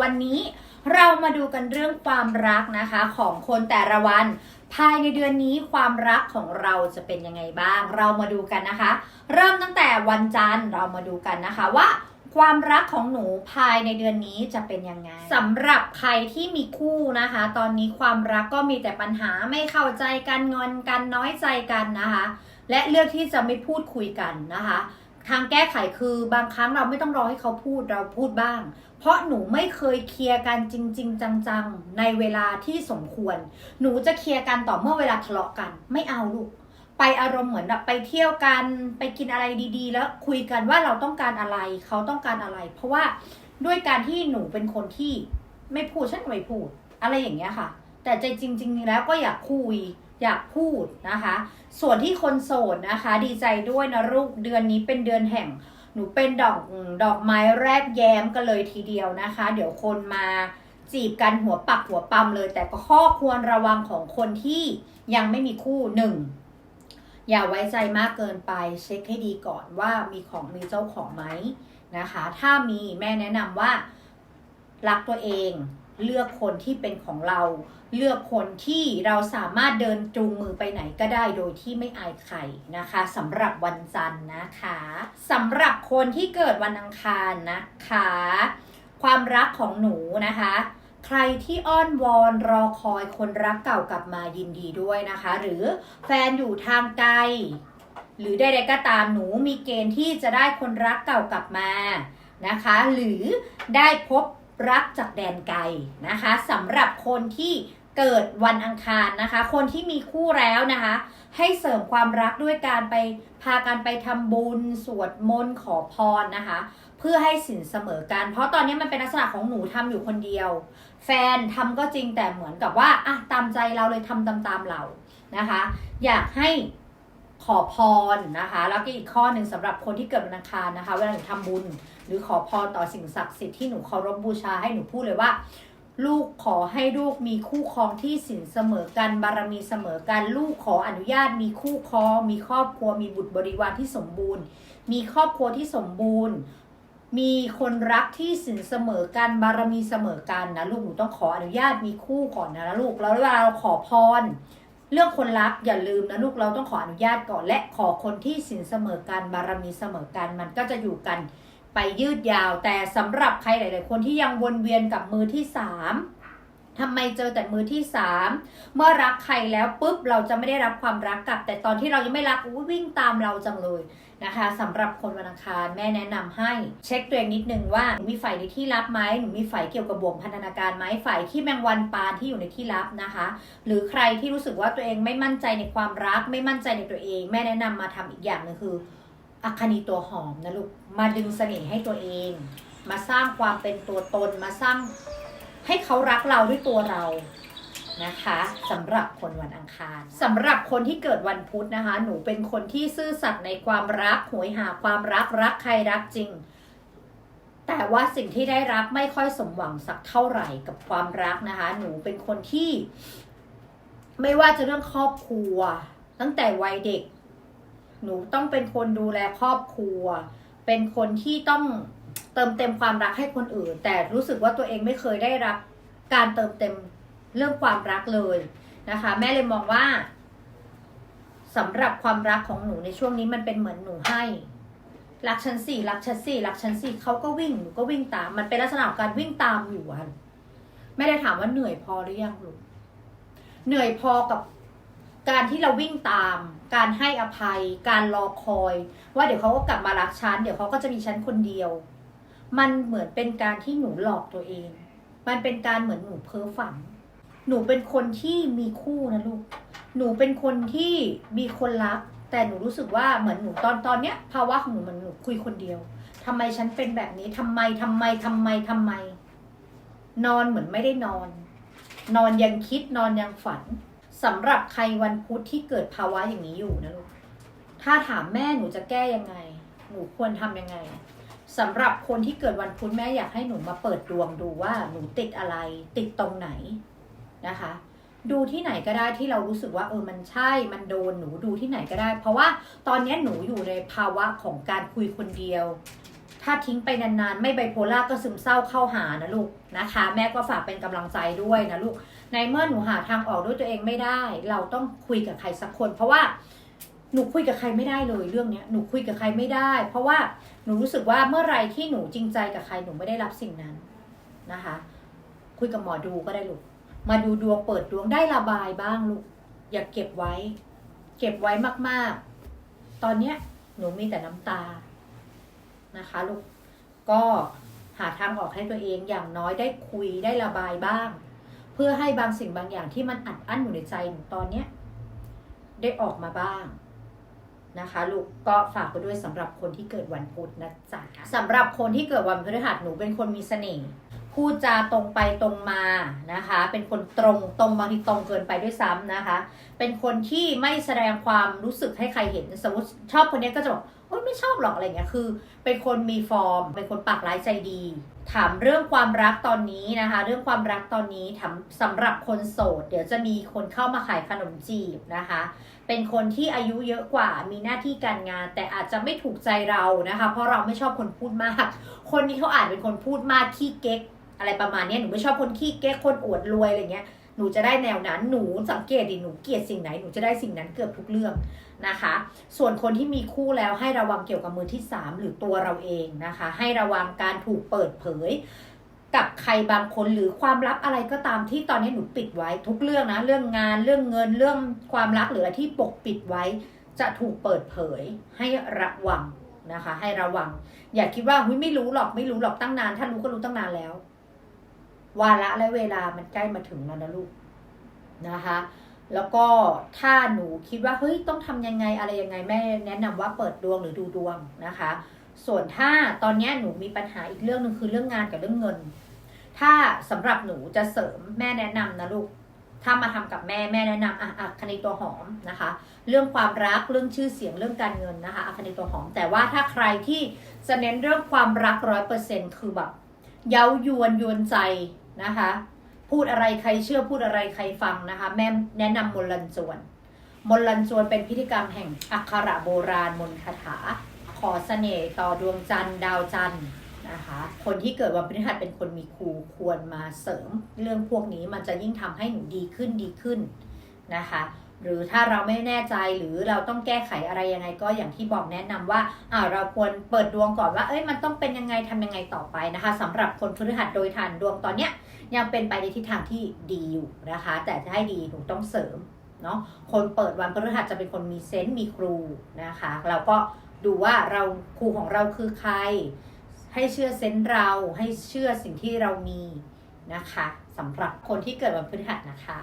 วันนี้เรามาดูกันเรื่องความรักนะคะของคนแต่ละวัน ภายในเดือนนี้ความรักของเราจะเป็นยังไงบ้าง เรามาดูกันนะคะ เริ่มตั้งแต่วันจันทร์เรามาดูกันนะคะว่า ความรักของหนูภายในเดือนนี้จะเป็นยังไงสำหรับใครที่มีคู่นะคะ ตอนนี้ความรักก็มีแต่ปัญหาไม่เข้าใจกันงอนกันน้อยใจกันนะคะ และเลือกที่จะไม่พูดคุยกันนะคะทางแก้ไขคือบางครั้งเราไม่ต้องรอให้เขาพูดเราพูดบ้าง เพราะหนูไม่เคยเคลียร์กันจริง ๆ จังๆ ในเวลาที่สมควร หนูจะเคลียร์กันต่อเมื่อเวลาทะเลาะกัน ไม่เอาลูก ไปอารมณ์เหมือนแบบไปเที่ยวกัน ไปกินอะไรดีๆ แล้วคุยกันว่าเราต้องการอะไร เขาต้องการอะไร เพราะว่าด้วยการที่หนูเป็นคนที่ไม่พูดฉันไม่พูด อะไรอย่างเงี้ยค่ะ แต่ใจจริง ๆ แล้วก็อยากคุยอยากพูดนะคะ ส่วนที่คนโสดนะคะ ดีใจด้วยนะลูกเดือนนี้เป็นเดือนแห่ง หนูเป็นดอกดอกไม้แรกแย้มกันเลยทีเดียวนะคะ เดี๋ยวคนมาจีบกันหัวปักหัวปั๊มเลย แต่ก็ข้อควรระวังของคนที่ยังไม่มีคู่หนึ่งอย่าไว้ใจมากเกินไปเช็คให้ดีก่อนว่ามีของมีเจ้าของไหมนะคะ ถ้ามีแม่แนะนำว่า รักตัวเอง เลือกคนที่เป็นของเรา เลือกคนที่เราสามารถเดินจูงมือไปไหนก็ได้โดยที่ไม่อายใครนะคะสำหรับวันจันทร์นะคะสำหรับคนที่เกิดวันอังคารนะคะ ความรักของหนูนะคะใครที่อ้อนวอนรอคอยคนรักเก่ากลับมายินดีด้วยนะคะ หรือแฟนอยู่ทางไกล หรือใดๆก็ตามหนูมีเกณฑ์ที่จะได้คนรักเก่ากลับมานะคะ หรือได้พบ รักจากแดนไกลนะคะสำหรับคนที่เกิดวันอังคารนะคะ คนที่มีคู่แล้วนะคะ ให้เสริมความรักด้วยการไปพากันไปทำบุญ สวดมนต์ขอพรนะคะ เพื่อให้สินเสมอกัน เพราะตอนนี้มันเป็นลักษณะของหนูทำอยู่คนเดียว แฟนทำก็จริงแต่เหมือนกับว่าอะตามใจเราเลยทำตามตามๆเรานะคะ อยากให้ ขอพรนะคะ แล้วก็อีกข้อหนึ่งสำหรับคนที่เกิดวันอังคารนะคะ เวลาหนูทำบุญ หรือขอพรต่อสิ่งศักดิ์สิทธิ์ที่หนูเคารพบูชาให้หนูพูดเลยว่า ลูกขอให้ลูกมีคู่ครองที่สินเสมอกันบารมีเสมอกันลูกขออนุญาตมีคู่ครองมีครอบครัวมีบุตรบริวารที่สมบูรณ์ มีครอบครัวที่สมบูรณ์ มีคนรักที่สินเสมอกันบารมีเสมอกันนะลูกหนูต้องขออนุญาตมีคู่ก่อนนะลูกแล้วเวลาเราขอพร เรื่องคนรักอย่าลืมนะลูกเราต้องขออนุญาตก่อนและขอคนที่สินเสมอกันบารมีเสมอกันมันก็จะอยู่กันไปยืดยาว แต่สำหรับใครหลาย ๆ คนที่ยังวนเวียนกับมือที่สามทำไมเจอแต่มือที่สามเมื่อรักใครแล้วปุ๊บเราจะไม่ได้รับความรักกลับ แต่ตอนที่เรายังไม่รักวิ่งตามเราจังเลย นะคะสำหรับคนวันอังคารแม่แนะนำให้เช็คตัวเองนิดนึงว่าหนูมีฝ่ายในที่ลับไหมหนูมีฝ่ายเกี่ยวกับบ่วงพันธนาการไหมฝ่ายที่แมงวันปานที่อยู่ในที่ลับนะคะ หรือใครที่รู้สึกว่าตัวเองไม่มั่นใจในความรัก ไม่มั่นใจในตัวเอง แม่แนะนำมาทำอีกอย่างหนึงคืออัคคณีตัวหอมนะลูกมาดึงเสน่ห์ให้ตัวเอง มาสร้างความเป็นตัวตนมาสร้างให้เขารักเราด้วยตัวเรา นะคะสำหรับคนวันอังคารสำหรับคนที่เกิดวันพุธนะคะ หนูเป็นคนที่ซื่อสัตย์ในความรักหวยหาความรักรักใครรักจริง แต่ว่าสิ่งที่ได้รับไม่ค่อยสมหวังสักเท่าไหร่กับความรักนะคะ หนูเป็นคนที่ ไม่ว่าจะเรื่องครอบครัว ตั้งแต่วัยเด็ก หนูต้องเป็นคนดูแลครอบครัว เป็นคนที่ต้องเติมเต็มความรักให้คนอื่น แต่รู้สึกว่าตัวเองไม่เคยได้รับ การเติมเต็ม เรื่องความรักเลยนะคะ แม่เลยมองว่าสำหรับความรักของหนูในช่วงนี้มันเป็นเหมือนหนูให้รักฉันสี่รักฉันสี่รักฉันสี่เขาก็วิ่งหนูก็วิ่งตาม มันเป็นลักษณะของการวิ่งตามอยู่อะแม่ได้ถามว่าเหนื่อยพอหรือยังลูกเหนื่อยพอกับการที่เราวิ่งตาม การให้อภัย การรอคอย ว่าเดี๋ยวเขาก็กลับมารักฉันเดี๋ยวเขาก็จะมีฉันคนเดียว มันเหมือนเป็นการที่หนูหลอกตัวเอง มันเป็นการเหมือนหนูเพ้อฝัน หนูเป็นคนที่มีคู่นะลูก หนูเป็นคนที่มีคนรัก แต่หนูรู้สึกว่าเหมือนหนูตอนตอนเนี้ยภาวะของหนูมันหนูคุยคนเดียวทำไมฉันเป็นแบบนี้ทำไมทำไมทำไมทำไม นอนเหมือนไม่ได้นอน นอนยังคิดนอนยังฝันสำหรับใครวันพุธที่เกิดภาวะอย่างนี้อยู่นะลูก ถ้าถามแม่หนูจะแก้ยังไง หนูควรทำยังไงสำหรับคนที่เกิดวันพุธแม่อยากให้หนูมาเปิดดวงดูว่าหนูติดอะไร ติดตรงไหน นะคะ ดูที่ไหนก็ได้ที่เรารู้สึกว่าเออมันใช่มันโดนหนูดูที่ไหนก็ได้ เพราะว่าตอนนี้หนูอยู่ในภาวะของการคุยคนเดียว ถ้าทิ้งไปนานๆ ไม่ไบโพล่าก็ซึมเศร้าเข้าหานะลูกนะคะ แม่ก็ฝากเป็นกำลังใจด้วยนะลูกในเมื่อหนูหาทางออกด้วยตัวเองไม่ได้ เราต้องคุยกับใครสักคน เพราะว่าหนูคุยกับใครไม่ได้เลยเรื่องเนี้ยหนูคุยกับใครไม่ได้ เพราะว่าหนูรู้สึกว่าเมื่อไรที่หนูจริงใจกับใครหนูไม่ได้รับสิ่งนั้นนะคะ คุยกับหมอดูก็ได้ลูก มาดูดวงเปิดดวงได้ระบายบ้างลูก อย่าเก็บไว้ เก็บไว้มากๆ ตอนเนี้ยหนูมีแต่น้ำตานะคะลูก ก็หาทางออกให้ตัวเองอย่างน้อยได้คุยได้ระบายบ้าง เพื่อให้บางสิ่งบางอย่างที่มันอัดอั้นอยู่ในใจหนูตอนเนี้ยได้ออกมาบ้างนะคะลูกก็ฝากไปด้วยสำหรับคนที่เกิดวันพุธนะจ๊ะสำหรับคนที่เกิดวันพฤหัสหนูเป็นคนมีเสน่ห์ พูดจาตรงไปตรงมานะคะ เป็นคนตรงตรงบางทีตรงเกินไปด้วยซ้ำนะคะ เป็นคนที่ไม่แสดงความรู้สึกให้ใครเห็นสมมติชอบคนนี้ก็จะบอกโอ๊ยไม่ชอบหรอกอะไรเงี้ยคือ เป็นคนมีฟอร์ม เป็นคนปากร้ายใจดี ถามเรื่องความรักตอนนี้นะคะ เรื่องความรักตอนนี้ถามสำหรับคนโสด เดี๋ยวจะมีคนเข้ามาขายขนมจีบนะคะ เป็นคนที่อายุเยอะกว่ามีหน้าที่การงาน แต่อาจจะไม่ถูกใจเรานะคะ เพราะเราไม่ชอบคนพูดมาก คนนี้เขาอาจเป็นคนพูดมากขี้เก๊ก อะไรประมาณนี้หนูไม่ชอบคนขี้เก๊กคนอวดรวยอะไรเงี้ยหนูจะได้แนวนั้นหนูสังเกตดิหนูเกลียดสิ่งไหนหนูจะได้สิ่งนั้นเกือบทุกเรื่องนะคะ ส่วนคนที่มีคู่แล้วให้ระวังเกี่ยวกับมือที่ 3 หรือตัวเราเองนะคะ ให้ระวังการถูกเปิดเผย กับใครบางคนหรือความลับอะไรก็ตามที่ตอนนี้หนูปิดไว้ทุกเรื่องนะเรื่องงานเรื่องเงินเรื่องความรักหรืออะไรที่ปกปิดไว้ จะถูกเปิดเผยให้ระวังนะคะ ให้ระวัง อย่าคิดว่าหุ้ยไม่รู้หรอกไม่รู้หรอกตั้งนาน ถ้ารู้ก็รู้ตั้งนานแล้ว วาระและเวลามันใกล้มาถึงแล้วนะลูกนะคะ แล้วก็ถ้าหนูคิดว่าเฮ้ยต้องทำยังไงอะไรยังไงแม่แนะนำว่าเปิดดวงหรือดูดวงนะคะ ส่วนถ้าตอนนี้หนูมีปัญหาอีกเรื่องหนึ่งคือเรื่องงานกับเรื่องเงิน ถ้าสำหรับหนูจะเสริมแม่แนะนำนะลูกถ้ามาทำกับแม่แม่แนะนำอะอะคณิตตัวหอมนะคะ เรื่องความรักเรื่องชื่อเสียงเรื่องการเงินนะคะอะคณิตตัวหอม แต่ว่าถ้าใครที่จะเน้นเรื่องความรักร้อยเปอร์เซ็นคือแบบเย้ายวนยวนใจ นะคะ พูดอะไรใครเชื่อพูดอะไรใครฟังนะคะ แม่แนะนำมนลันจวน มนลันจวนเป็นพิธีกรรมแห่งอักขระโบราณมนคาถา ขอเสน่ห์ต่อดวงจันทร์ดาวจันทร์นะคะ คนที่เกิดวันพฤหัสเป็นคนมีครูควรมาเสริม เรื่องพวกนี้มันจะยิ่งทำให้หนูดีขึ้นดีขึ้นนะคะ หรือถ้าเราไม่แน่ใจหรือเราต้องแก้ไขอะไรยังไงก็อย่างที่บอกแนะนำว่าอ่าเราควรเปิดดวงก่อนว่า เอ้ยมันต้องเป็นยังไงทำยังไงต่อไปนะคะสำหรับคนพฤหัสโดยทานดวงตอนเนี้ย ยังเป็นไปในทิศทางที่ดีอยู่นะคะ แต่จะให้ดีหนูต้องเสริมเนาะคนเปิดวันพฤหัสจะเป็นคนมีเซนต์มีครูนะคะ เราก็ดูว่าเราครูของเราคือใคร ให้เชื่อเซนต์เราให้เชื่อสิ่งที่เรามีนะคะสำหรับคนที่เกิดวันพฤหัสนะคะ